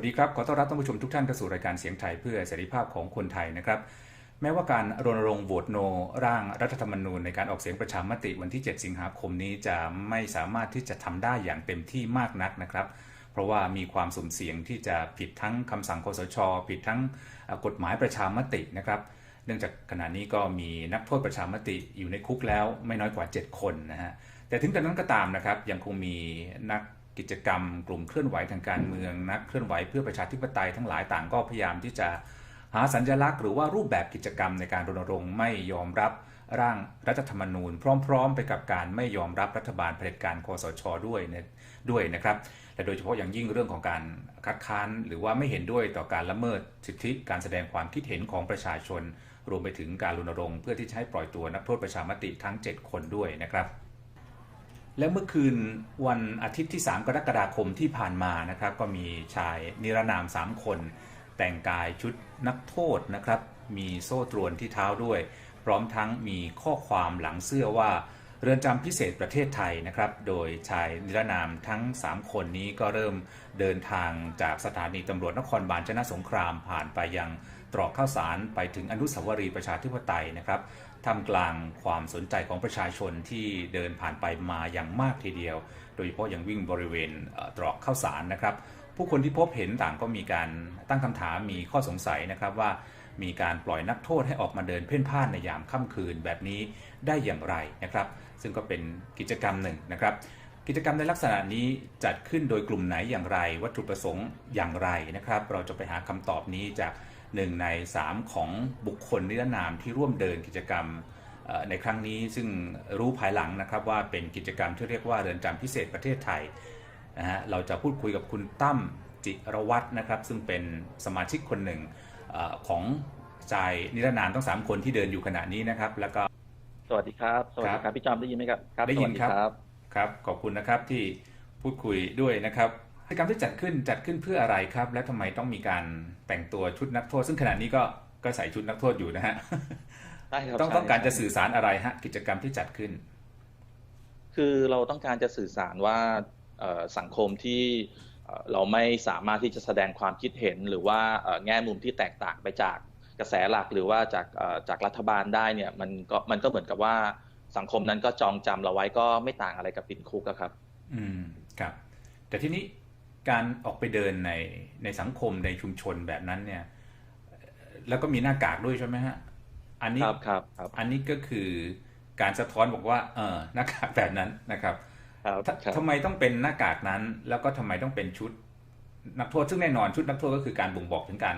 วัสดีครับ ขอต้อนรับท่านผู้ชมทุกท่านเข้าสู่รายการเสียงไทยเพื่อเสรีภาพของคนไทยนะครับ แม้ว่าการรณรงค์โหวตโน ร่างรัฐธรรมนูญในการออกเสียงประชามติวันที่ 7 สิงหาคมนี้จะไม่สามารถที่จะทำได้อย่างเต็มที่มากนักนะครับ เพราะว่ามีความสุ่มเสี่ยงที่จะผิดทั้งคำสั่งคสช ผิดทั้งกฎหมายประชามตินะครับเนื่องจากขณะนี้ก็มีนักโทษประชามติอยู่ในคุกแล้วไม่น้อยกว่า 7 คนนะฮะแต่ถึงกระนั้นก็ตามนะครับยังคงมีนัก กิจกรรม กลุ่มเคลื่อนไหวทางการเมืองนักเคลื่อนไหวเพื่อประชาธิปไตยทั้งหลายต่างก็พยายามที่จะหาสัญลักษณ์หรือว่ารูปแบบกิจกรรมในการรณรงค์ไม่ยอมรับร่างรัฐธรรมนูญ พร้อม ๆ ไปกับการไม่ยอมรับรัฐบาลเผด็จการคอสชด้วยนี่ยด้วยนะครับและโดยเฉพาะอย่างยิ่งเรื่องของการคัดค้านหรือว่าไม่เห็นด้วยต่อการละเมิดสิทธิการแสดงความคิดเห็นของประชาชน รวมไปถึงการรณรงค์เพื่อที่จะให้ปล่อยตัวนักโทษประชามติทั้ง 7 คนด้วยนะครับ และเมื่อคืนวันอาทิตย์ที่ 3 กรกฎาคมที่ผ่านมานะครับ ก็มีชายนิรนาม 3 คน แต่งกายชุดนักโทษนะครับ มีโซ่ตรวนที่เท้าด้วย พร้อมทั้งมีข้อความหลังเสื้อว่าเรือนจำพิเศษประเทศไทยนะครับ โดยชายนิรนามทั้ง 3 คนนี้ก็เริ่มเดินทางจากสถานีตำรวจนครบาลชนะสงครามผ่านไปยังตรอกข้าวสารไปถึงอนุสาวรีย์ประชาธิปไตยนะครับ ทำกลางความสนใจของประชาชนที่เดินผ่านไปมาอย่างมากทีเดียว โดยเฉพาะอย่างวิ่งบริเวณตรอกข้าวสารนะครับ ผู้คนที่พบเห็นต่างก็มีการตั้งคำถามมีข้อสงสัยนะครับว่ามีการปล่อยนักโทษให้ออกมาเดินเพ่นพ่านในยามค่ำคืนแบบนี้ได้อย่างไรนะครับ ซึ่งก็เป็นกิจกรรมหนึ่งนะครับ กิจกรรมในลักษณะนี้จัดขึ้นโดยกลุ่มไหนอย่างไร วัตถุประสงค์อย่างไรนะครับ เราจะไปหาคำตอบนี้จาก หนึ่งใน 3 ของบุคคลนิรนามที่ร่วมเดินกิจกรรมในครั้งนี้ซึ่งรู้ภายหลังนะครับว่าเป็นกิจกรรมที่เรียกว่าเรือนจำพิเศษประเทศไทยนะฮะเราจะพูดคุยกับคุณตั้มจิรวัตรนะครับซึ่งเป็นสมาชิกคนหนึ่งอของชายนิรนามทั้ง3คนที่เดินอยู่ขณะนี้นะครับแล้วก็สวัสดีครับสวัสดีครับพี่จอมได้ยินไหมครับได้ยินครับสวัสครับ ขอบคุณนะครับที่พูดคุยด้วยนะครับ กิจกรรมที่จัดขึ้นจัดขึ้นเพื่ออะไรครับ และทำไมต้องมีการแต่งตัวชุดนักโทษ ซึ่งขณะนี้ก็ก็ใส่ชุดนักโทษอยู่นะฮะใช่ครับต้องใช่ต้องการใช่จะสื่อสารอะไรฮะ กิจกรรมที่จัดขึ้น คือเราต้องการจะสื่อสารว่าเอ่อสังคมที่เอ่อเราไม่สามารถที่จะแสดงความคิดเห็น หรือว่าเอ่อแง่มุมที่แตกต่างไปจากกระแสหลักหรือว่าจากเอ่อจากรัฐบาลได้เนี่ยมันก็มันก็เหมือนกับว่าสังคมนั้นก็จองจำเราไว้ก็ไม่ต่างอะไรกับติดคุกอะครับ อืมครับ แต่ทีนี้ การออกไปเดินในในสังคมในชุมชนแบบนั้นเนี่ยเอ่อแล้วก็มีหน้ากากด้วยใช่ไหมฮะ อันนี้ครับครับครับอันนี้ก็คือการสะท้อนบอกว่า เออหน้ากากแบบนั้นนะครับครับทครับทำไมต้องเป็นหน้ากากนั้น แล้วก็ทำไมต้องเป็นชุดนักโทษซึ่งแน่นอนชุดนักโทษก็คือการบ่งบอกถึงการ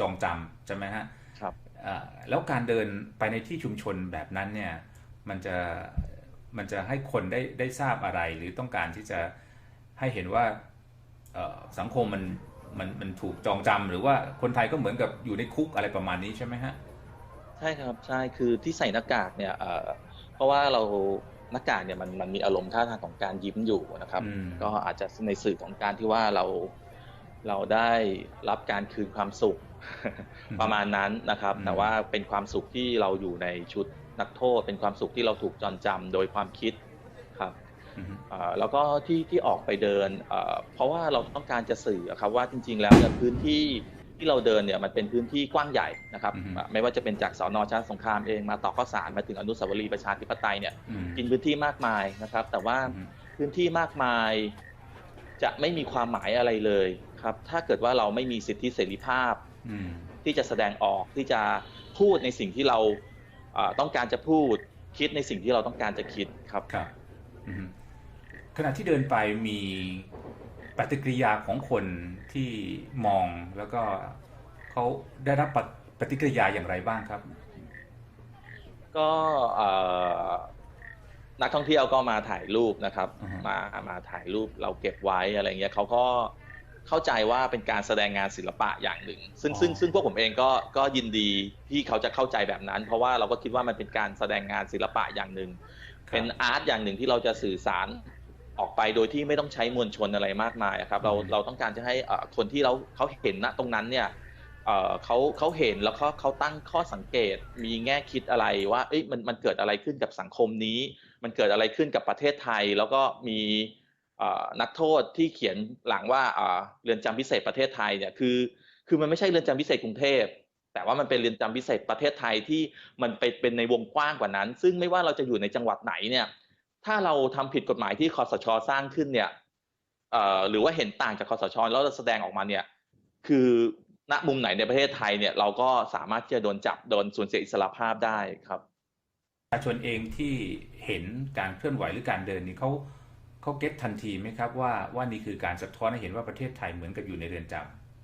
จองจำใช่ไหมฮะครับอ่าแล้วการเดินไปในที่ชุมชนแบบนั้นเนี่ย มันจะมันจะให้คนได้ได้ทราบอะไร หรือต้องการที่จะให้เห็นว่าเอ่อ สังคมมันมันมันถูกจองจำหรือว่าคนไทยก็เหมือนกับอยู่ในคุกอะไรประมาณนี้ใช่ไหมฮะใช่ครับใช่คือที่ใส่หน้ากากเนี่ยเอ่อเพราะว่าเราหน้ากากเนี่ยมันมันมีอารมณ์ท่าทางของการยิ้มอยู่นะครับอืมก็อาจจะในสื่อของการที่ว่าเราเราได้รับการคืนความสุขประมาณนั้นนะครับอืมแต่ว่าเป็นความสุขที่เราอยู่ในชุดนักโทษ เป็นความสุขที่เราถูกจอนจำโดยความคิดครับอืมเอ่อ แล้วก็ที่ที่ออกไปเดินเอ่อเพราะว่าเราต้องการจะสื่อครับว่าจริง ๆ แล้วเนี่ยพื้นที่ที่เราเดินเนี่ยมันเป็นพื้นที่กว้างใหญ่นะครับอือฮึอะไม่ว่าจะเป็นจากสอนอชาติสงครามเองมาต่อข้าวสารมาถึงอนุสาวรีย์ประชาธิปไตยเนี่ยอืมกินพื้นที่มากมายนะครับ แต่ว่าอืมพื้นที่มากมายจะไม่มีความหมายอะไรเลยครับ ถ้าเกิดว่าเราไม่มีสิทธิเสรีภาพอืมที่จะแสดงออกที่จะพูดในสิ่งที่เราเอ่อต้องการจะพูดคิดในสิ่งที่เราต้องการจะคิดครับครับอืม ขณะที่เดินไปมีปฏิกิริยาของคนที่มองแล้วก็เขาได้รับปฏิปฏิกิริยาอย่างไรบ้างครับ ก็เอ่อนักท่องเที่ยวก็มาถ่ายรูปนะครับอือฮึมามาถ่ายรูปเราเก็บไว้อะไรเงี้ยเขาก็เข้าใจว่าเป็นการแสดงงานศิลปะอย่างหนึ่ง ซึ่งซึ่งซึ่งพวกผมเองก็ก็ยินดีที่เขาจะเข้าใจแบบนั้น เพราะว่าเราก็คิดว่ามันเป็นการแสดงงานศิลปะอย่างหนึ่งครับเป็นอาร์ตอย่างหนึ่งที่เราจะสื่อสาร ออกไปโดยที่ไม่ต้องใช้มวลชนอะไรมากมายอะครับเราอืมเราต้องการจะให้เอ่อคนที่เราเขาเห็นณตรงนั้นเนี่ยเอ่อเขาเขาเห็นแล้วเขาเขาตั้งข้อสังเกตมีแง่คิดอะไรว่าเอ้ยมันมันเกิดอะไรขึ้นกับสังคมนี้ มันเกิดอะไรขึ้นกับประเทศไทย แล้วก็มีเอ่อนักโทษที่เขียนหลังว่าเอ่อเรือนจำพิเศษประเทศไทยเนี่ยคือคือมันไม่ใช่เรือนจำพิเศษกรุงเทพแต่ว่ามันเป็นเรือนจำพิเศษประเทศไทยที่มันไปเป็นในวงกว้างกว่านั้น ซึ่งไม่ว่าเราจะอยู่ในจังหวัดไหนเนี่ย ถ้าเราทำผิดกฎหมายที่คอสชสร้างขึ้นเนี่ยเอ่อหรือว่าเห็นต่างจากคอสชแล้วเราแสดงออกมาเนี่ย คือณมุมไหนในประเทศไทยเนี่ยเราก็สามารถที่จะโดนจับโดนสูญเสียอิสรภาพได้ครับประชาชนเองที่เห็นการเคลื่อนไหวหรือการเดินนี่เขาเขาเก็ตทันทีไหมครับว่าว่านี่คือการสะท้อนให้เห็นว่าประเทศไทยเหมือนกับอยู่ในเรือนจ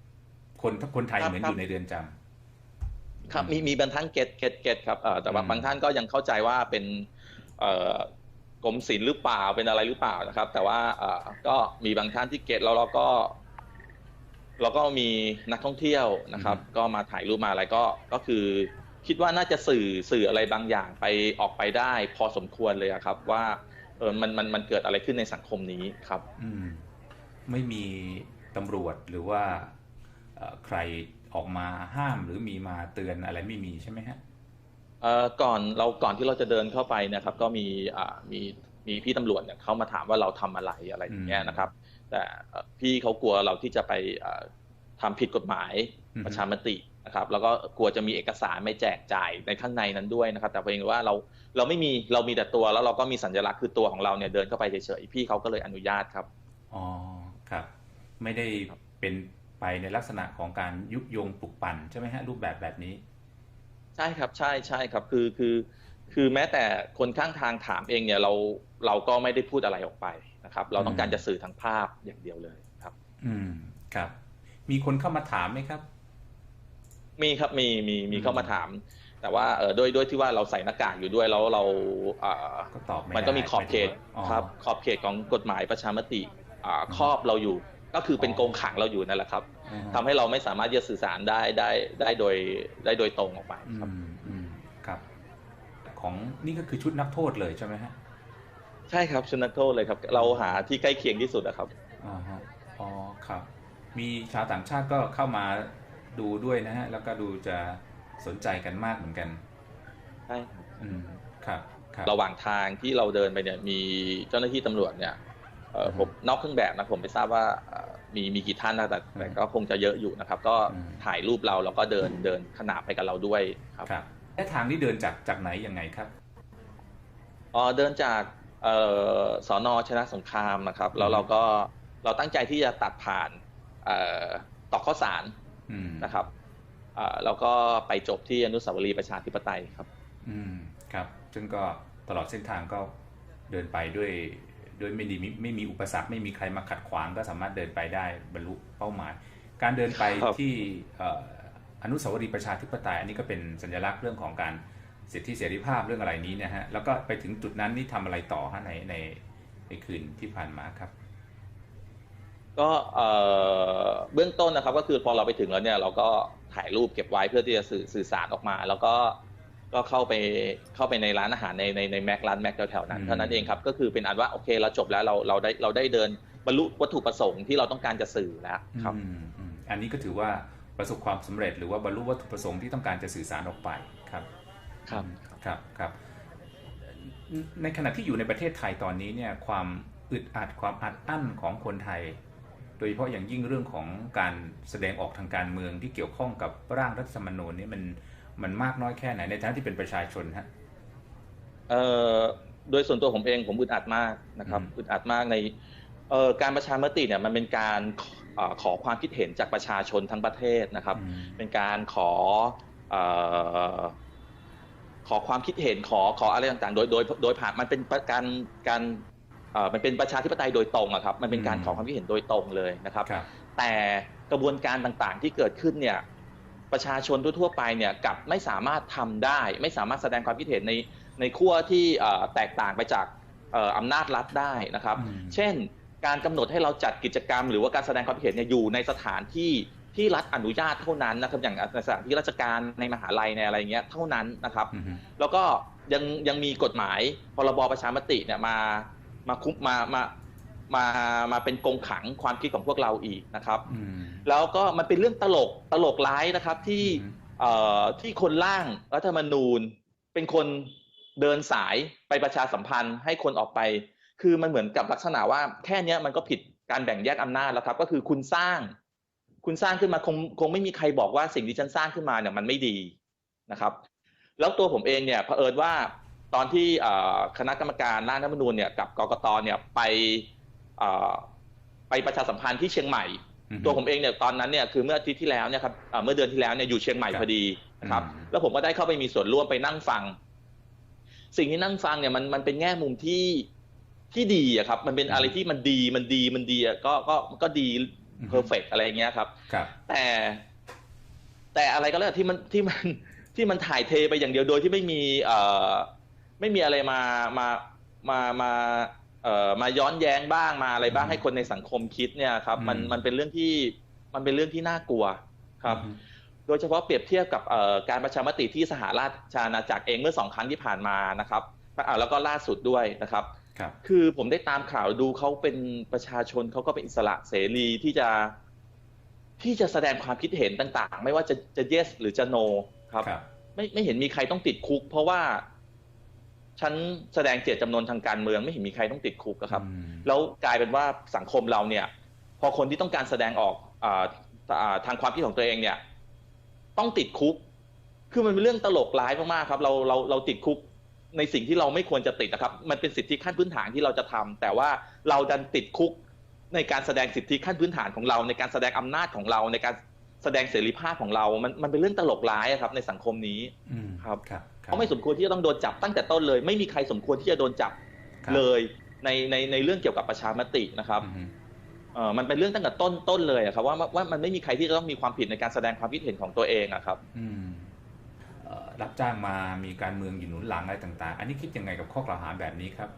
ำคนคนไทยครับเหมือนครัอบยู่ในเรือนจำครับมีมีบางท่านเก็ตเก็ตเก็ตครับเอ่อแต่ว่าอืมบางท่านก็ยังเข้าใจว่าเป็นเอ่อ กรมศิลป์หรือเปล่าเป็นอะไรหรือเปล่านะครับ แต่ว่าเอ่อก็มีบางท่านที่เก็ตแล้วเราก็เราก็มีนักท่องเที่ยวนะครับ ก็มาถ่ายรูปมาอะไรก็ก็คือคิดว่าน่าจะสื่อสื่ออะไรบางอย่างไปออกไปได้ พอสมควรเลยอะครับ ว่าเออมันมันมันเกิดอะไรขึ้นในสังคมนี้ครับ อืมไม่มีตำรวจหรือว่าเอ่อใครออกมาห้ามหรือมีมาเตือนอะไรไม่มีใช่ไหมฮะ เอ่อก่อนเราก่อนที่เราจะเดินเข้าไปนะครับ ก็มีอ่ามีมีพี่ตำรวจเนี่ยเขามาถามว่าเราทำอะไรอะไรอย่างเงี้ยนะครับ แต่เอ่อพี่เขากลัวเราที่จะไปเอ่อทำผิดกฎหมายอือฮึประชามตินะครับ แล้วก็กลัวจะมีเอกสารไม่แจกจ่ายในข้างในนั้นด้วยนะครับ แต่เพียงว่าเราเราไม่มีเรามีแต่ตัวแล้วเราก็มีสัญลักษณ์คือตัวของเราเนี่ยเดินเข้าไปเฉยๆพี่เขาก็เลยอนุญาตครับ อ๋อครับ ไม่ได้ครับเป็นไปในลักษณะของการยุยงปลุกปั่นใช่ไหมฮะรูปแบบแบบนี้ ใช่ครับใช่ใช่ครับคือคือคือแม้แต่คนข้างทางถามเองเนี่ยเราเราก็ไม่ได้พูดอะไรออกไปนะครับ เราต้องการจะสื่อทางภาพอย่างเดียวเลยครับ อืมครับ มีคนเข้ามาถามไหมครับ มีครับมีมีมีอืมเข้ามาถาม แต่ว่าเออด้วยด้วยที่ว่าเราใส่หน้ากากอยู่ด้วยแล้วเราเอ่อก็ตอบไม่มันก็มีได้ขอบเขตหมายถึงว่าอ๋อครับ ขอบเขตของกฎหมายประชามติอ่าครอบเราอยู่ ก็คือเป็นอ๋อกรงขังเราอยู่นั่นแหละครับอืม ทำให้เราไม่สามารถที่จะสื่อสารได้ได้ได้โดยได้โดยตรงออกไปครับอืมอืมครับ ของนี่ก็คือชุดนักโทษเลยใช่ไหมฮะใช่ครับชุดนักโทษเลยครับ เราหาที่ใกล้เคียงที่สุดนะครับอ๋อฮะอ๋อครับ มีชาวต่างชาติก็เข้ามาดูด้วยนะฮะ แล้วก็ดูจะสนใจกันมากเหมือนกันใช่ครับอืมครับครับ ระหว่างทางที่เราเดินไปเนี่ยมีเจ้าหน้าที่ตำรวจเนี่ยเอ่ออืม ผมนอกเครื่องแบบนะผมไม่ทราบว่าเอ่อมีมีกี่ท่านนะแต่แต่อืมก็คงจะเยอะอยู่นะครับ ก็อืมถ่ายรูปเราแล้วก็เดินเดินขนาบไปกับเราด้วยครับครับและทางนี้เดินจากจากไหนยังไงครับอ๋อเดินจากเอ่อสอนอชนะสงครามนะครับ แล้วเราก็เราตั้งใจที่จะตัดผ่านเอ่อตอกข้าวสารอืมนะครับเอ่อแล้วก็ไปจบที่อนุสาวรีย์ประชาธิปไตยครับ อืมครับ ซึ่งก็ตลอดเส้นทางก็เดินไปด้วย ด้วยไม่ดีไม่ไม่มีอุปสรรคไม่มีใครมาขัดขวางก็สามารถเดินไปได้บรรลุเป้าหมาย การเดินไปครับที่เอ่ออนุสาวรีย์ประชาธิปไตยอันนี้ก็เป็นสัญลักษณ์เรื่องของการสิทธิเสรีภาพเรื่องอะไรนี้นะฮะแล้วก็ไปถึงจุดนั้นนี่ทำอะไรต่อฮะในในในคืนที่ผ่านมาครับ ก็เอ่อเบื้องต้นนะครับก็คือพอเราไปถึงแล้วเนี่ยเราก็ถ่ายรูปเก็บไว้เพื่อที่จะสื่อสื่อสารออกมา แล้วก็ ก็เข้าไปเข้าไปในร้านอาหารในในในแม็กร้านแม็กแถวๆนั้นอืมเท่านั้นเองครับก็คือเป็นอันว่าโอเคเราจบแล้วเราเราได้เราได้เดินบรรลุวัตถุประสงค์ที่เราต้องการจะสื่อแล้วครับอืมอืมอันนี้ก็ถือว่าประสบความสำเร็จหรือว่าบรรลุวัตถุประสงค์ที่ต้องการจะสื่อสารออกไปครับครับครับครับในขณะที่อยู่ในประเทศไทยตอนนี้เนี่ยความอึดอัดความอัดอั้นของคนไทย โดยเฉพาะอย่างยิ่งเรื่องของการแสดงออกทางการเมืองที่เกี่ยวข้องกับร่างรัฐธรรมนูญนี่มัน มันมากน้อยแค่ไหนในฐานะที่เป็นประชาชนฮะเอ่อโดยส่วนตัวผมเองผมอึดอัดมากนะครับอืมอึดอัดมากในเอ่อการประชามติเนี่ยมันเป็นการเอ่อขอความคิดเห็นจากประชาชนทั้งประเทศนะครับอืมเป็นการขอเอ่อขอความคิดเห็นขอขออะไรต่างๆ โดยโดยโดยผ่านมันเป็นการการเอ่อมันเป็นประชาธิปไตยโดยตรงอะครับ มันเป็นการขอความคิดเห็นโดยตรงเลยนะครับครับแต่กระบวนการต่างๆที่เกิดขึ้นเนี่ย ประชาชนทั่วๆไปเนี่ยกลับไม่สามารถทำได้ ไม่สามารถแสดงความคิดเห็นในในขั้วที่เอ่อแตกต่างไปจากเอ่ออำนาจรัฐได้นะครับอืมเช่น การกำหนดให้เราจัดกิจกรรม หรือว่าการแสดงความคิดเห็นเนี่ยอยู่ในสถานที่ที่รัฐอนุญาตเท่านั้นนะครับอย่างในสถานที่ราชการในมหาลัยในอะไรเงี้ยเท่านั้นนะครับอืมแล้วก็ยังยังมีกฎหมายพรบประชามติเนี่ยมามาคุมมามา มามาเป็นกรงขังความคิดของพวกเราอีกนะครับอืมแล้วก็มันเป็นเรื่องตลกตลกร้ายนะครับที่อืมเอ่อที่คนร่างรัฐธรรมนูญ เป็นคนเดินสายไปประชาสัมพันธ์ให้คนออกไป คือมันเหมือนกับลักษณะว่าแค่เนี้ยมันก็ผิดการแบ่งแยกอำนาจแล้วครับ ก็คือคุณสร้าง คุณสร้างขึ้นมาคงคงไม่มีใครบอกว่าสิ่งที่ฉันสร้างขึ้นมาเนี่ยมันไม่ดีนะครับ แล้วตัวผมเองเนี่ยเผอิญว่าตอนที่เอ่อคณะกรรมการร่างรัฐธรรมนูญเนี่ยกับกกตเนี่ยไปเอ่อ ไปประชาสัมพันธ์ที่เชียงใหม่อือฮึตัวผมเองเนี่ยตอนนั้นเนี่ยคือเมื่ออาทิตย์ที่แล้วเนี่ยครับเอ่อเมื่อเดือนที่แล้วเนี่ยอยู่เชียงใหม่ครับพอดีนะครับอืมแล้วผมก็ได้เข้าไปมีส่วนร่วมไปนั่งฟัง สิ่งที่นั่งฟังเนี่ยมันมันเป็นแง่มุมที่ที่ดีอะครับ มันเป็นอะไรที่มันดีมันดีมันดีอะก็ก็ก็ดีเพอร์เฟกอะไรอย่างเงี้ยครับครับ แต่ แต่อะไรก็แล้วแต่ที่มันที่มันที่มันถ่ายเทไปอย่างเดียวโดยที่ไม่มี เอ่อ ไม่มีอะไรมามามามาเอ่อ มาย้อนแย้งบ้างมาอะไรบ้างอืมให้คนในสังคมคิดเนี่ยครับมันอืมมันเป็นเรื่องที่มันเป็นเรื่องที่น่ากลัวครับอือฮึโดยเฉพาะเปรียบเทียบกับเอ่อการประชามติที่สหราชอาณาจักรเองเมื่อสองครั้งที่ผ่านมานะครับอ่าแล้วก็ล่าสุดด้วยนะครับครับคือผมได้ตามข่าวดูเขาเป็นประชาชนเขาก็เป็นอิสระเสรีที่จะที่จะแสดงความคิดเห็นต่าง ๆ ไม่ว่าจะจะ yes หรือจะ no ครับครับไม่ไม่เห็นมีใครต้องติดคุก เพราะว่า ฉันแสดงเจตจำนวนทางการเมืองไม่เห็นมีใครต้องติดคุกอะครับอืมแล้วกลายเป็นว่าสังคมเราเนี่ย พอคนที่ต้องการแสดงออกอาอ่าทางความคิดของตัวเองเนี่ย ต้องติดคุก คือมันเป็นเรื่องตลกร้ายมากๆครับ เราเราเราติดคุกในสิ่งที่เราไม่ควรจะติดนะครับ มันเป็นสิทธิขั้นพื้นฐานที่เราจะทำแต่ว่าเราดันติดคุกในการแสดงสิทธิขั้นพื้นฐานของเรา ในการแสดงอำนาจของเรา ในการแสดงเสรีภาพของเรา มันมันเป็นเรื่องตลกร้ายอะครับ ในสังคมนี้อืมครับครับครัเขาไม่สมควรที่จะต้องโดนจับตั้งแต่ต้นเลย ไม่มีใครสมควรที่จะโดนจับครับเลยในในในเรื่องเกี่ยวกับประชามตินะครับอืมเออมันเป็นเรื่องตั้งแต่ต้นต้นเลยอะครับว่าว่ามันไม่มีใครที่จะต้องมีความผิดในการแสดงความคิดเห็นของตัวเองอะครับ อืมเอ่อรับจ้างมามีการเมืองอยู่หนุนหลังอะไรต่าง ๆ อันนี้คิดยังไงกับข้อกล่าวหาแบบนี้ครับ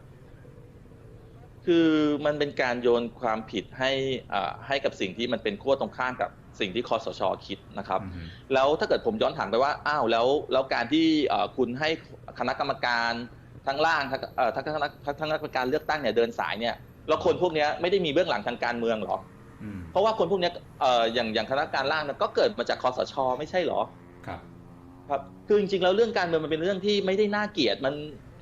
คือมันเป็นการโยนความผิดให้อ่าให้กับสิ่งที่มันเป็นขั้วตรงข้ามกับ สิ่งที่คอสชคิดนะครับอืมแล้วถ้าเกิดผมย้อนถามไปว่าอ้าวแล้วแล้วการที่เอ่อคุณให้คณะกรรมการทั้งล่างทั้งเอ่อทั้งคณะทั้งคณะกรรมการเลือกตั้งเนี่ยเดินสายเนี่ยแล้วคนพวกเนี้ยไม่ได้มีเบื้องหลังทางการเมืองเหรออืมเพราะว่าคนพวกเนี้ยเอ่ออย่างอย่างคณะกรรมการล่างเนี่ยก็เกิดมาจากคอสช ไม่ใช่เหรอครับครับคือจริงๆแล้วเรื่องการเมืองมันเป็นเรื่องที่ไม่ได้น่าเกลียดมัน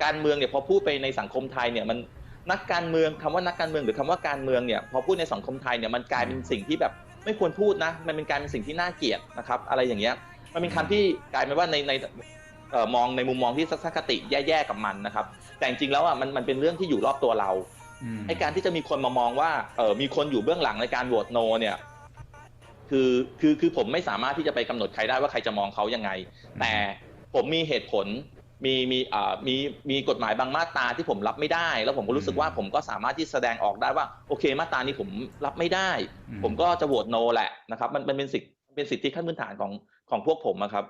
การเมืองเนี่ยพอพูดไปในสังคมไทยเนี่ยมันนักการเมืองคำว่านักการเมืองหรือคำว่าการเมืองเนี่ยพอพูดในสังคมไทยเนี่ยมันกลายเป็นสิ่งที่แบบ ไม่ควรพูดนะ มันเป็นการเป็นสิ่งที่น่าเกลียดนะครับ อะไรอย่างเงี้ย มันเป็นคำที่กลายเป็นว่าในในเอ่อมองในมุมมองที่ทัศนคติแย่ๆกับมันนะครับ แต่จริงๆแล้วอะมันมันเป็นเรื่องที่อยู่รอบตัวเราอืมไอ้การที่จะมีคนมามองว่าเออมีคนอยู่เบื้องหลังในการโหวตโนเนี่ยคือคือคือผมไม่สามารถที่จะไปกำหนดใครได้ว่าใครจะมองเขายังไง แต่ผมมีเหตุผล มีมีอ่ามีมีกฎหมายบางมาตราที่ผมรับไม่ได้ แล้วผมก็รู้สึกว่าผมก็สามารถที่แสดงออกได้ว่าโอเคมาตรานี้ผมรับไม่ได้อืผมก็จะโหวตโนแหละนะครับ มันมันเป็นสิทธิ์เป็นสิทธิขั้นพื้นฐานของของพวกผมอะครับ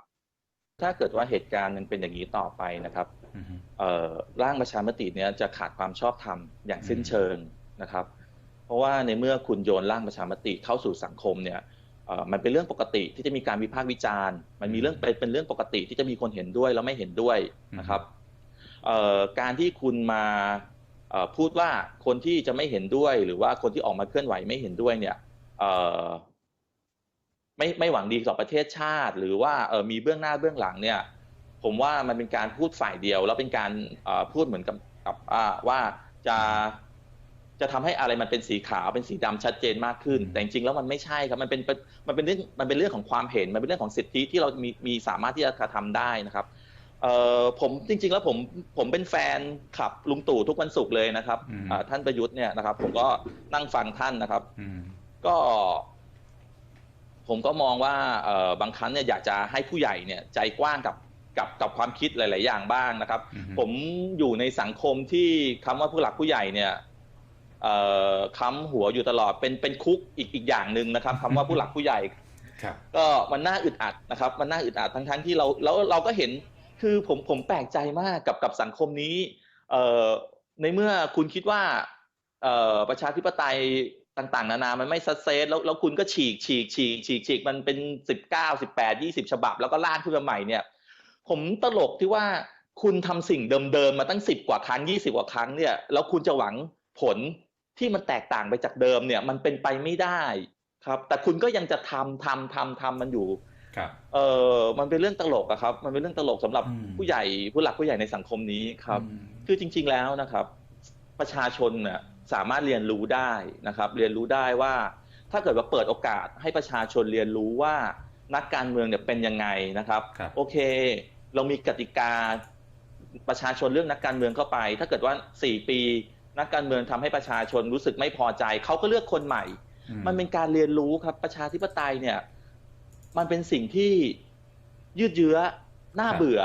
ถ้าเกิดว่าเหตุการณ์มันเป็นอย่างนี้ต่อไปนะครับอืมเอ่อร่างประชามติเนี้ยจะขาดความชอบธรรมอย่างสิ้นเชิงนะครับ เพราะว่าในเมื่อคุณโยนร่างประชามติเข้าสู่สังคมเนี่ยเอ่อ มันเป็นเรื่องปกติที่จะมีการวิพากษ์วิจารณ์ มันมีเรื่องเป็นเป็นเรื่องปกติที่จะมีคนเห็นด้วยแล้วไม่เห็นด้วยนะครับเอ่อการที่คุณมาเอ่อพูดว่าคนที่จะไม่เห็นด้วย หรือว่าคนที่ออกมาเคลื่อนไหวไม่เห็นด้วยเนี่ยเอ่อไม่ไม่หวังดีต่อประเทศชาติ หรือว่าเออมีเบื้องหน้าเบื้องหลังเนี่ย ผมว่ามันเป็นการพูดฝ่ายเดียว แล้วเป็นการเอ่อพูดเหมือนกับกับอ่าว่าจะ จะทำให้อะไรมันเป็นสีขาวเป็นสีดำชัดเจนมากขึ้นอืมแต่จริงๆแล้วมันไม่ใช่ครับมันเป็นมันเป็นเรื่องมันเป็นเรื่องของความเห็นมันเป็นเรื่องของสิทธิที่เรามีมีสามารถที่จะกระทำได้นะครับเอ่อผมจริง ๆ แล้วผมผมเป็นแฟนขับลุงตู่ทุกวันศุกร์เลยนะครับอืมอ่าท่านประยุทธ์เนี่ยนะครับ ผมก็นั่งฟังท่านนะครับอืมก็ ผมก็มองว่าเอ่อบางครั้งเนี่ยอยากจะให้ผู้ใหญ่เนี่ย ใจกว้างกับกับกับความคิดหลาย ๆ อย่างบ้างนะครับอืมผมอยู่ในสังคมที่คำว่าผู้หลักผู้ใหญ่เนี่ยเอ่อ ค้ำหัวอยู่ตลอดเป็นเป็นคุกอีกอีกอย่างหนึ่งนะครับคำว่าผู้หลักผู้ใหญ่ครับก็มันน่าอึดอัดนะครับ มันน่าอึดอัดทั้งทั้งๆที่เราแล้วเราก็เห็นคือผมผมแปลกใจมากกับกับสังคมนี้เอ่อในเมื่อคุณคิดว่าเอ่อประชาธิปไตยต่างๆ นานา มันไม่ซัดเซตแล้วแล้วคุณก็ฉีกฉีกฉีกฉีกฉีกมันเป็นสิบเก้าสิบแปดยี่สิบฉบับ แล้วก็ล่างขึ้นมาใหม่เนี่ย ผมตลกที่ว่าคุณทำสิ่งเดิมๆมาตั้งสิบกว่าครั้งยี่สิบกว่าครั้งเนี่ยแล้วคุณจะหวังผล ที่มันแตกต่างไปจากเดิมเนี่ย มันเป็นไปไม่ได้ครับ แต่คุณก็ยังจะทำทำทำทำมันอยู่ครับเออมันเป็นเรื่องตลกอะครับ มันเป็นเรื่องตลกสำหรับอืมผู้ใหญ่ผู้หลักผู้ใหญ่ในสังคมนี้ครับอืมคือจริง ๆแล้วนะครับ ประชาชนน่ะสามารถเรียนรู้ได้นะครับ เรียนรู้ได้ว่า ถ้าเกิดว่าเปิดโอกาสให้ประชาชนเรียนรู้ว่านักการเมืองเนี่ยเป็นยังไงนะครับครับโอเค เรามีกติกาประชาชนเรื่องนักการเมืองเข้าไป ถ้าเกิดว่าสี่ปี นักการเมืองทำให้ประชาชนรู้สึกไม่พอใจ เขาก็เลือกคนใหม่อืมันเป็นการเรียนรู้ครับประชาธิปไตยเนี่ย มันเป็นสิ่งที่ยืดเยื้อน่าเบื่อ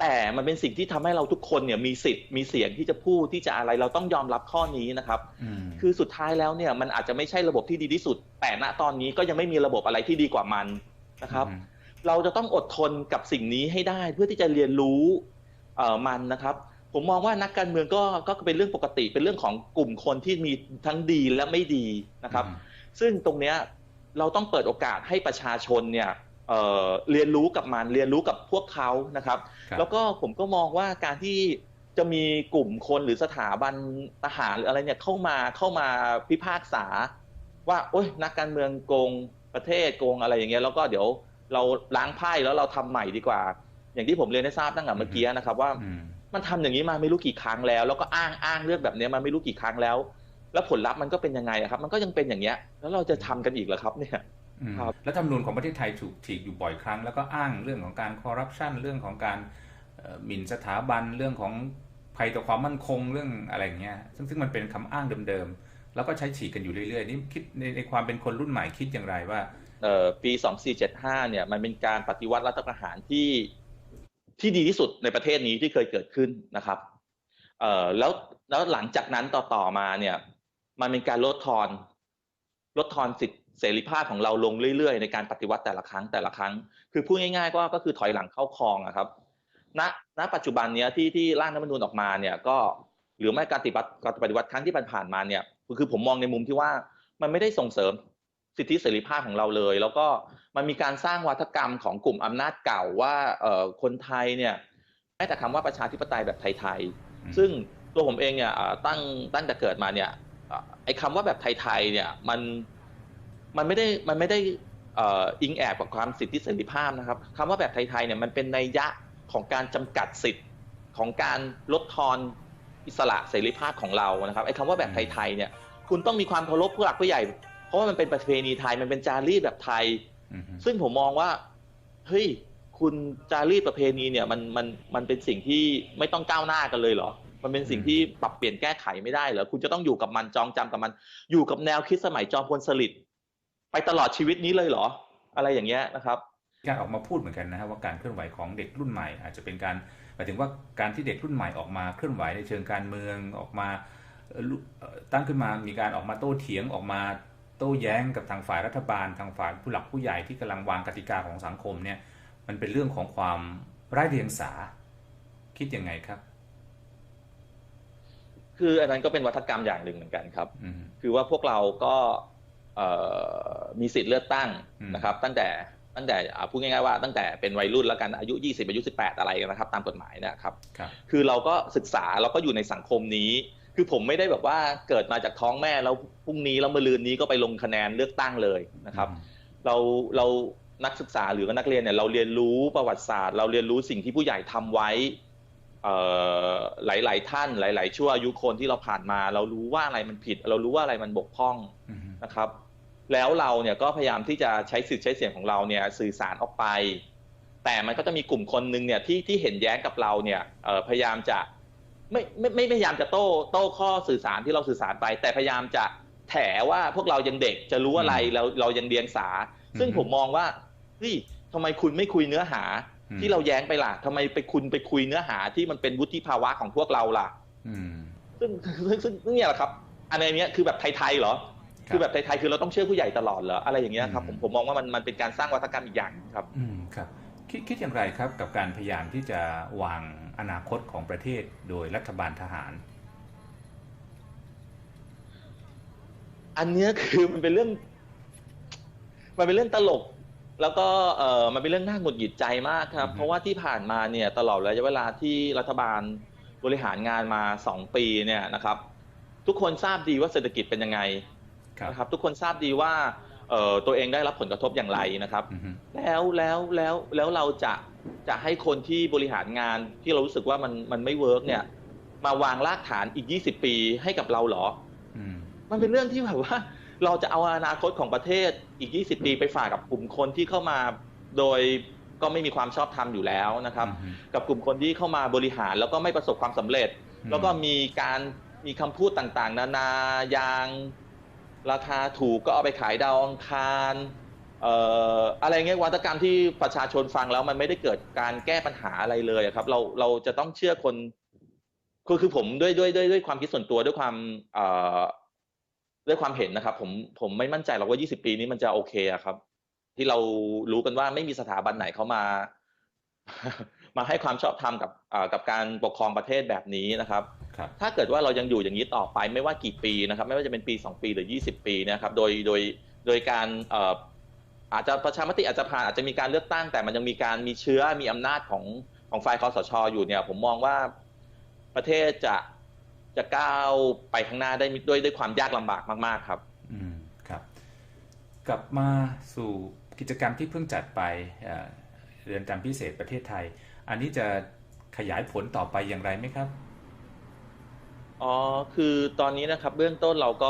แต่มันเป็นสิ่งที่ทำให้เราทุกคนเนี่ยมีสิทธิ์มีเสียงที่จะพูดที่จะอะไรเราต้องยอมรับข้อนี้นะครับอืมคือสุดท้ายแล้วเนี่ย มันอาจจะไม่ใช่ระบบที่ดีที่สุด แต่ณตอนนี้ก็ยังไม่มีระบบอะไรที่ดีกว่ามันนะครับอืมเราจะต้องอดทนกับสิ่งนี้ให้ได้เพื่อที่จะเรียนรู้เอ่อมันนะครับ ผมมองว่านักการเมืองก็ก็เป็นเรื่องปกติเป็นเรื่องของกลุ่มคนที่มีทั้งดีและไม่ดีนะครับ ซึ่งตรงเนี้ยเราต้องเปิดโอกาสให้ประชาชนเนี่ยเอ่อเรียนรู้กับมันเรียนรู้กับพวกเขานะครับครับแล้วก็ผมก็มองว่าการที่จะมีกลุ่มคนหรือสถาบันทหารหรืออะไรเนี่ยเข้ามาเข้ามาพิพากษา ว่าโอ๊ยนักการเมืองโกงประเทศโกงอะไรอย่างเงี้ยแล้วก็เดี๋ยวเราล้างไพ่แล้วเราทำใหม่ดีกว่า อย่างที่ผมเรียนให้ทราบตั้งแต่เมื่อกี้นะครับว่าอื มมันทำอย่างนี้มาไม่รู้กี่ครั้งแล้ว แล้วก็อ้างอ้างเรื่องแบบเนี้ยมาไม่รู้กี่ครั้งแล้ว แล้วผลลัพธ์มันก็เป็นยังไงอะครับ มันก็ยังเป็นอย่างเงี้ย แล้วเราจะทำกันอีกเหรอครับเนี่ยอืมครับแล้วธรรมนูญของประเทศไทยถูกถีกอยู่บ่อยครั้ง แล้วก็อ้างเรื่องของการคอร์รัปชันเรื่องของการเอ่อหมิ่นสถาบันเรื่องของภัยต่อความมั่นคงเรื่องอะไรอย่างเงี้ยซึ่งซึ่งมันเป็นคำอ้างเดิมๆแล้วก็ใช้ฉีกกันอยู่เรื่อยๆนี่คิดในในความเป็นคนรุ่นใหม่คิดอย่างไรว่าเอ่อปี 2475 เนี่ยมันเป็นการปฏิวัติรัฐประหารที่ ที่ดีที่สุดในประเทศนี้ที่เคยเกิดขึ้นนะครับเอ่อแล้วแล้วหลังจากนั้นต่อต่อมาเนี่ย มันเป็นการลดทอน ลดทอนสิทธิเสรีภาพของเราลงเรื่อยๆ ในการปฏิวัติแต่ละครั้งแต่ละครั้ง คือพูดง่ายๆก็ก็คือถอยหลังเข้าคลองอะครับณณปัจจุบันเนี้ยที่ที่ร่างรัฐธรรมนูญออกมาเนี่ยก็หรือไม่การปฏิบัติการปฏิวัติครั้งที่ผ่านๆมาเนี่ยคือผมมองในมุมที่ว่ามันไม่ได้ส่งเสริม สิทธิเสรีภาพของเราเลย แล้วก็มันมีการสร้างวัฒกรรมของกลุ่มอำนาจเก่าว่าเอ่อคนไทยเนี่ยแม้แต่คำว่าประชาธิปไตยแบบไทยอืมๆซึ่งตัวผมเองเนี่ยเอ่อตั้งตั้งแต่เกิดมาเนี่ยเอ่อไอ้คำว่าแบบไทยๆเนี่ยมันมันไม่ได้มันไม่ได้เอ่ออิงแอบกับความสิทธิเสรีภาพนะครับคำว่าแบบไทยๆเนี่ยมันเป็นนัยยะของการจำกัดสิทธิ์ของการลดทอนอิสระเสรีภาพของเรานะครับไอ้คำว่าแบบไทยๆเนี่ยคุณต้องมีความเคารพผู้หลักผู้ใหญ่ เพราะว่ามันเป็นประเพณีไทยมันเป็นจารีตแบบไทยอืมซึ่งผมมองว่าเฮ้ยคุณจารีตประเพณีเนี่ยมันมันมันเป็นสิ่งที่ไม่ต้องก้าวหน้ากันเลยเหรอ มันเป็นสิ่งที่ปรับเปลี่ยนแก้ไขไม่ได้เหรอคุณจะต้องอยู่กับมันจองจำกับมัน อยู่กับแนวคิดสมัยจอมพลสฤษดิ์ไปตลอดชีวิตนี้เลยเหรอ อะไรอย่างเงี้ยนะครับการออกมาพูดเหมือนกันนะฮะว่าการเคลื่อนไหวของเด็กรุ่นใหม่ อาจจะเป็นการหมายถึงว่าการที่เด็กรุ่นใหม่ออกมาเคลื่อนไหวในเชิงการเมืองออกมาเอ่อลุเอ่อตั้งขึ้นมามีการออกมาโต้เถียงออกมา โต้แย้งกับทางฝ่ายรัฐบาล ทางฝ่ายผู้หลักผู้ใหญ่ที่กำลังวางกติกาของสังคมเนี่ยมันเป็นเรื่องของความไร้เดียงสา คิดยังไงครับ คืออันนั้นก็เป็นวัฒกรรมอย่างหนึ่งเหมือนกันครับอืมคือว่าพวกเราก็เอ่อมีสิทธิ์เลือกตั้งอืมนะครับ ตั้งแต่ตั้งแต่อ่าพูดง่ายๆว่าตั้งแต่เป็นวัยรุ่นแล้วกันอายุ 20 อายุ 18 อะไรกันนะครับ ตามกฎหมายนะครับครับคือเราก็ศึกษาเราก็อยู่ในสังคมนี้คือผมไม่ได้แบบว่าเกิดมาจากท้องแม่แล้วพรุ่งนี้แล้วมะรืนนี้ก็ไปลงคะแนนเลือกตั้งเลยนะครับ เราเรานักศึกษาหรือว่านักเรียนเนี่ยเราเรียนรู้ประวัติศาสตร์ เราเรียนรู้สิ่งที่ผู้ใหญ่ทำไว้เอ่อหลายๆท่านหลาย ๆ ชั่วอายุคนที่เราผ่านมา เรารู้ว่าอะไรมันผิด เรารู้ว่าอะไรมันบกพร่องอืมนะครับ แล้วเราเนี่ยก็พยายามที่จะใช้สิทธิ์ใช้เสียงของเราเนี่ยสื่อสารออกไป แต่มันก็จะมีกลุ่มคนหนึ่งเนี่ยที่ที่เห็นแย้งกับเราเนี่ยเอ่อพยายามจะ ไม่ไม่ไม่พยายามจะโต้โต้ข้อสื่อสารที่เราสื่อสารไป แต่พยายามจะแถว่าพวกเรายังเด็กจะรู้อะไรเราเรายังเดียงสา ซึ่งผมมองว่าเฮ้ยทำไมคุณไม่คุยเนื้อหาอืมที่เราแย้งไปล่ะทำไมไปคุณไปคุยเนื้อหาที่มันเป็นวุฒิภาวะของพวกเราล่ะอืมซึ่งซึ่งซึ่งซึ่งเนี่ยแหละครับ อันเนี้ยคือแบบไทยๆเหรอครับคือแบบไทยๆคือเราต้องเชื่อผู้ใหญ่ตลอดเหรออะไรอย่างเงี้ยครับอืผมมผมมองว่ามันมันเป็นการสร้างวัฒกรรมอีกอย่างครับ อืมครับ คิดคิดอย่างไรครับกับการพยายามที่จะวาง อนาคตของประเทศโดยรัฐบาลทหาร อันเนี้ยคือมันเป็นเรื่อง มันเป็นเรื่องตลก แล้วก็เออมันเป็นเรื่องน่าหงุดหงิดใจมากครับอือฮึเพราะว่าที่ผ่านมาเนี่ยตลอดระยะเวลาที่รัฐบาลบริหารงานมาสองปีเนี่ยนะครับ ทุกคนทราบดีว่าเศรษฐกิจเป็นยังไงครับนะครับ ทุกคนทราบดีว่าเอ่อตัวเองได้รับผลกระทบอย่างไรนะครับอืมแล้วแล้วแล้วแล้วเราจะ จะให้คนที่บริหารงานที่เรารู้สึกว่ามันมันไม่เวิร์กเนี่ย มาวางรากฐานอีก20ปีให้กับเราเหรออืมมันเป็นเรื่องที่แบบว่า เราจะเอาอนาคตของประเทศอีก20ปีไปฝากกับกลุ่มคนที่เข้ามาโดยก็ไม่มีความชอบธรรมอยู่แล้วนะครับอืมกับกลุ่มคนที่เข้ามาบริหารแล้วก็ไม่ประสบความสำเร็จอืมแล้วก็มีการมีคำพูดต่างๆ นานาอย่าง ราคาถูกก็เอาไปขายดาวอังคารเอ่ออะไรเงี้ยวัตกรรมที่ประชาชนฟังแล้วมันไม่ได้เกิดการแก้ปัญหาอะไรเลยอะครับ เราเราจะต้องเชื่อคนคือคือผมด้วยด้วยด้วยด้วยความคิดส่วนตัวด้วยความเอ่อด้วยความเห็นนะครับ ผมผมไม่มั่นใจหรอกว่า 20 ปีนี้มันจะโอเคอะครับ ที่เรารู้กันว่าไม่มีสถาบันไหนเขามา มาให้ความชอบธรรมกับอ่ากับการปกครองประเทศแบบนี้นะครับครับ ถ้าเกิดว่าเรายังอยู่อย่างนี้ต่อไปไม่ว่ากี่ปีนะครับ ไม่ว่าจะเป็นปี 2 ปีหรือ 20 ปีนะครับ โดยโดยโดยการเอ่ออาจจะประชามติอาจจะผ่านอาจจะมีการเลือกตั้งแต่มันยังมีการมีเชื้อมีอำนาจของของฝ่ายคอสชอยู่เนี่ย ผมมองว่าประเทศจะจะก้าวไปข้างหน้าได้ด้วยด้วยความยากลำบากมาก ๆ ครับ อืมครับ กลับมาสู่กิจกรรมที่เพิ่งจัดไปเอ่อเรือนจำพิเศษประเทศไทย อันนี้จะขยายผลต่อไปอย่างไรไหมครับอ๋อคือตอนนี้นะครับ เบื้องต้นเราก็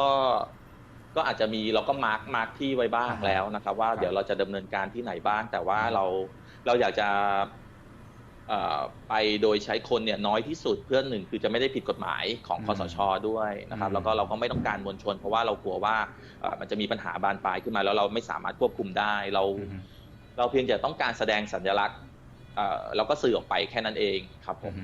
ก็อาจจะมีเราก็มาร์กมาร์กที่ไว้บ้างอ่าฮะแล้วนะครับ ว่าครับเดี๋ยวเราจะดำเนินการที่ไหนบ้าง แต่ว่าอืมเราเราอยากจะเอ่อไปโดยใช้คนเนี่ยน้อยที่สุดเพื่อหนึ่งคือจะไม่ได้ผิดกฎหมายของคอสชด้วยนะครับแล้วก็เราก็ไม่ต้องการมวลชน เพราะว่าเรากลัวว่าเอ่อมันจะมีปัญหาบานปลายขึ้นมา แล้วเราไม่สามารถควบคุมได้เราอือฮึเราเพียงแต่ต้องการแสดงสัญลักษณ์เอ่อแล้วก็สื่อออกไปแค่นั้นเองครับผอือมฮึ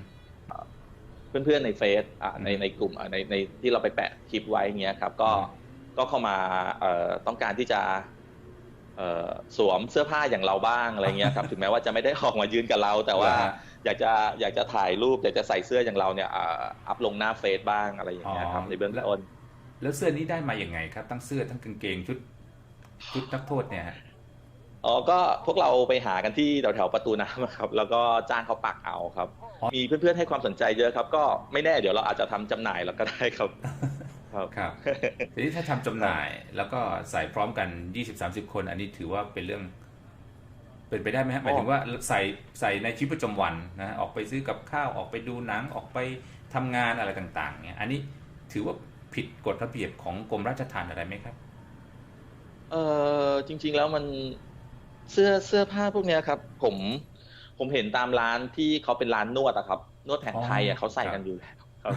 เพื่อนๆในเฟซอ่าในอืมในกลุ่มอ่าในในที่เราไปแปะคลิปไว้อย่างเงี้ยครับก็อืม ก็เข้ามาเอ่อต้องการที่จะเอ่อสวมเสื้อผ้าอย่างเราบ้างอะไรเงี้ยครับถึงแม้ว่าจะไม่ได้ออกมายืนกับเรา แต่ว่าเหรอฮะอยากจะอยากจะถ่ายรูปอยากจะใส่เสื้ออย่างเราเนี่ยอ่าอัพลงหน้าเฟซบ้างอะไรอย่างเงี้ยครับอ๋อในเบื้องต้นแล้วเสื้อนี้ได้มาอย่างไงครับ ทั้งเสื้อทั้งกางเกงชุดชุดนักโทษเนี่ยฮะอ๋อก็พวกเราไปหากันที่แถวแถวๆประตูน้ำอะครับ แล้วก็จ้างเขาปักเอาครับ มีเพื่อนๆให้ความสนใจเยอะครับ ก็ไม่แน่เดี๋ยวเราอาจจะทำจำหน่ายแล้วก็ได้ครับ ครับครับทีนี้ถ้าทำจำหน่ายแล้วก็ใส่พร้อมกัน20-30คน อันนี้ถือว่าเป็นเรื่อง เป็นไปได้ไหมฮะหมายถึงว่าใส่ใส่ในชีวิตประจำวันนะฮะออกไปซื้อกับข้าวออกไปดูหนังออกไปทำงานอะไรต่าง ๆ เนี่ย อันนี้ถือว่าผิดกฎระเบียบของกรมราชทัณฑ์อะไรไหมครับ เออจริง ๆแล้วมันเสื้อเสื้อผ้าพวกเนี้ยครับ ผมผมเห็นตามร้านที่เขาเป็นร้านนวดอะครับ นวดแผนไทยอ๋อะอเขาใส่ครับกันอยู่แล้ว ครับ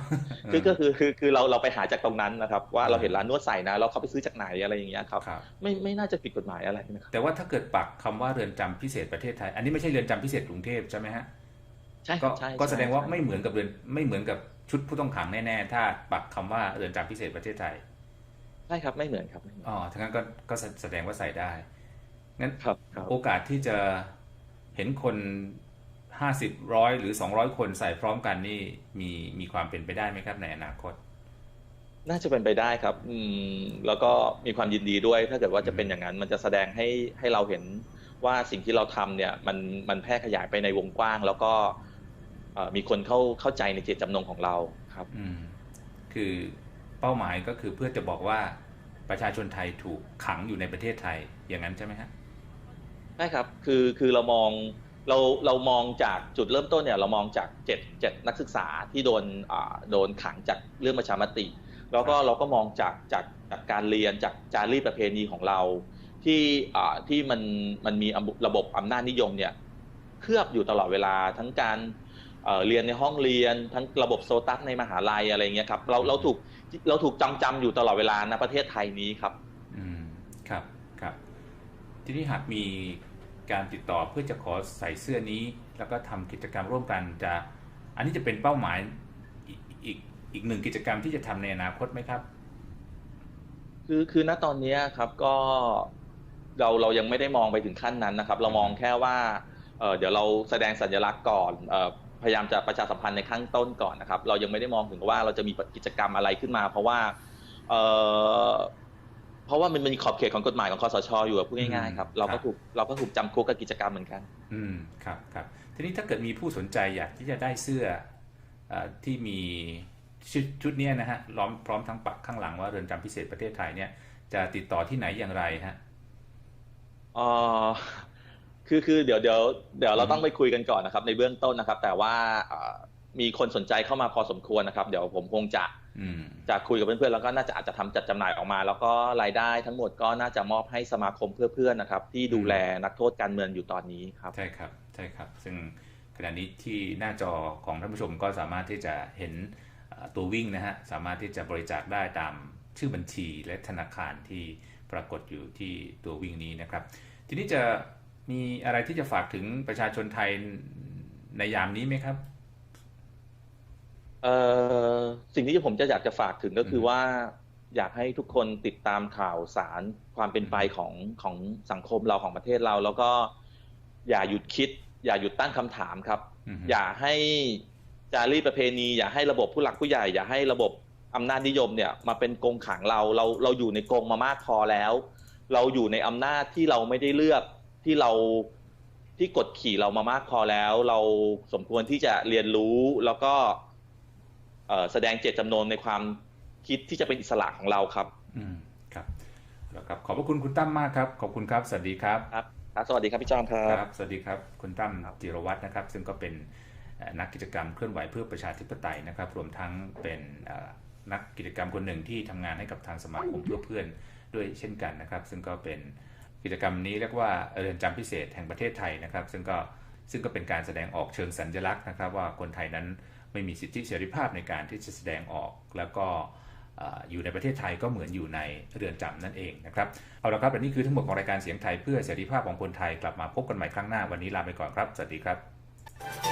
คือก็คือคือคือเราเราไปหาจากตรงนั้นนะครับ ว่าเราเห็นร้านนวดใส่นะแล้วเขาไปซื้อจากไหนอะไรอย่างเงี้ยครับครับไม่ไม่น่าจะผิดกฎหมายอะไรนะครับแต่ว่าถ้าเกิดปักคำว่าเรือนจำพิเศษประเทศไทย อันนี้ไม่ใช่เรือนจำพิเศษกรุงเทพใช่ไหมฮะใช่คก็รับใช่ก็แสดงว่าใช่ไม่เหมือนกับเรือนไม่เหมือนกับชุดผู้ต้องขังแน่ๆ ถ้าปักคำว่าเรือนจำพิเศษประเทศไทยใช่ครับไม่เหมือนครับไม่เหมือนอ๋อทั้งนั้นก็ก็แสแสดงว่าใส่ได้งั้นครับครับโอกาสที่จะเห็นคน ห้าสิบร้อยหรือสองร้อยคนใส่พร้อมกันนี่มีมีความเป็นไปได้ไหมครับในอนาคต น่าจะเป็นไปได้ครับ อืมแล้วก็มีความยินดีด้วย ถ้าเกิดว่าจะเป็นอย่างนั้น มันจะแสดงให้ให้เราเห็นว่าสิ่งที่เราทำเนี่ยมันมันแพร่ขยายไปในวงกว้าง แล้วก็เอ่อมีคนเข้าเข้าใจในเจตจำนงของเราครับอืมคือเป้าหมายก็คือเพื่อจะบอกว่าประชาชนไทยถูกขังอยู่ในประเทศไทยอย่างนั้นใช่ไหมฮะใช่ครับ คือคือเรามอง เราเรามองจากจุดเริ่มต้นเนี่ยเรามองจากเจ็ดเจ็ดนักศึกษาที่โดนอ่าโดนขังจากเรื่องประชามติ แล้วก็เราก็มองจากจากจากการเรียนจากจารีตประเพณีของเรา ที่อ่าที่มันมันมีระบบอำนาจนิยมเนี่ยเคลือบอยู่ตลอดเวลาทั้งการเอ่อเรียนในห้องเรียนทั้งระบบโซตัสในมหาลัยอะไรเงี้ยครับเราเราถูกเราถูกจำจำอยู่ตลอดเวลาณประเทศไทยนี้ครับ อืมครับครับ ทีนี้หากมี การติดต่อเพื่อจะขอใส่เสื้อนี้ แล้วก็ทำกิจกรรมร่วมกันจะ อันนี้จะเป็นเป้าหมายอีกอีกหนึ่งกิจกรรมที่จะทำในอนาคตไหมครับ คือคือณตอนนี้ครับก็เราเรายังไม่ได้มองไปถึงขั้นนั้นนะครับ เรามองแค่ว่าเเดี๋ยวเราแสดงสัญลักษณ์ก่อนออพยายามจะประชาสัมพันธ์ในขั้นต้นก่อนนะครับ เรายังไม่ได้มองถึงว่าเราจะมีกิจกรรมอะไรขึ้นมา เพราะว่า เอ่อเพราะว่ามันมีขอบเขตของกฎหมายของคอสชอยู่อะพูดง่ายๆครับเราครัก็บถูกเราก็ถูกจำคุกกับกิจกรรมเหมือนกัน อืมครับครับทีนี้ถ้าเกิดมีผู้สนใจอยากที่จะได้เสื้อเออที่มีชุดชุดเนี้ยนะฮะล้อมพร้อมทั้งปักข้างหลังว่าเรือนจำพิเศษประเทศไทยเนี่ยจะติดต่อที่ไหนอย่างไรฮะเอ่อคือคือเดี๋ยวเดี๋ยวเดี๋ยวเราอืมต้องไปคุยกันก่อนนะครับ ในเบื้องต้นนะครับ แต่ว่าเอ่อมีคนสนใจเข้ามาพอสมควรนะครับ เดี๋ยวผมคงจะอืม จะคุยกับเพื่อนๆแล้วก็น่าจะอาจจะทำจัดจำหน่ายออกมา แล้วก็รายได้ทั้งหมดก็น่าจะมอบให้สมาคมเพื่อเพื่อนนะครับ ที่ดูแลนักโทษการเมืองอยู่ตอนนี้ครับใช่ครับใช่ครับ ซึ่งขณะนี้ที่หน้าจอของท่านผู้ชมก็สามารถที่จะเห็นเอ่อตัววิ่งนะฮะสามารถที่จะบริจาคได้ตามชื่อบัญชีและธนาคารที่ปรากฏอยู่ที่ตัววิ่งนี้นะครับ ทีนี้จะมีอะไรที่จะฝากถึงประชาชนไทยในยามนี้ไหมครับ เอ่อสิ่งที่ผมจะอยากจะฝากถึงก็คืออืมว่า อยากให้ทุกคนติดตามข่าวสารความเป็นไปของของสังคมเราของประเทศเรา แล้วก็อย่าหยุดคิด อย่าหยุดตั้งคำถามครับอืมอย่าให้จารีตประเพณี อย่าให้ระบบผู้หลักผู้ใหญ่ อย่าให้ระบบอำนาจนิยมเนี่ยมาเป็นกรงขังเราเราเราอยู่ในกรงมามากพอแล้ว เราอยู่ในอำนาจที่เราไม่ได้เลือกที่เราที่กดขี่เรามามากพอแล้ว เราสมควรที่จะเรียนรู้แล้วก็เอ่อ แสดงเจตจำนงในความคิดที่จะเป็นอิสระของเราครับ อืมครับแล้วครับ ขอบพระคุณคุณตั้มมากครับ ขอบคุณครับ สวัสดีครับ ครับครับสวัสดีครับพี่จอมครับครับ สวัสดีครับ คุณตั้มจิรวัตรนะครับ ซึ่งก็เป็นเอ่อนักกิจกรรมเคลื่อนไหวเพื่อประชาธิปไตยนะครับ รวมทั้งเป็นเอ่อนักกิจกรรมคนหนึ่งที่ทำงานให้กับทางสมาคมเพื่อเพื่อนด้วยเช่นกันนะครับ ซึ่งก็เป็นกิจกรรมนี้เรียกว่าเรือนจำพิเศษแห่งประเทศไทยนะครับ ซึ่งก็ซึ่งก็เป็นการแสดงออกเชิงสัญลักษณ์นะครับ ว่าคนไทยนั้น ไม่มีสิทธิเสรีภาพในการที่จะแสดงออก แล้วก็เอ่ออยู่ในประเทศไทยก็เหมือนอยู่ในเรือนจำนั่นเองนะครับเอาละครับและนี่คือทั้งหมดของรายการเสียงไทยเพื่อเสรีภาพของคนไทยกลับมาพบกันใหม่ครั้งหน้าวันนี้ลาไปก่อนครับ สวัสดีครับ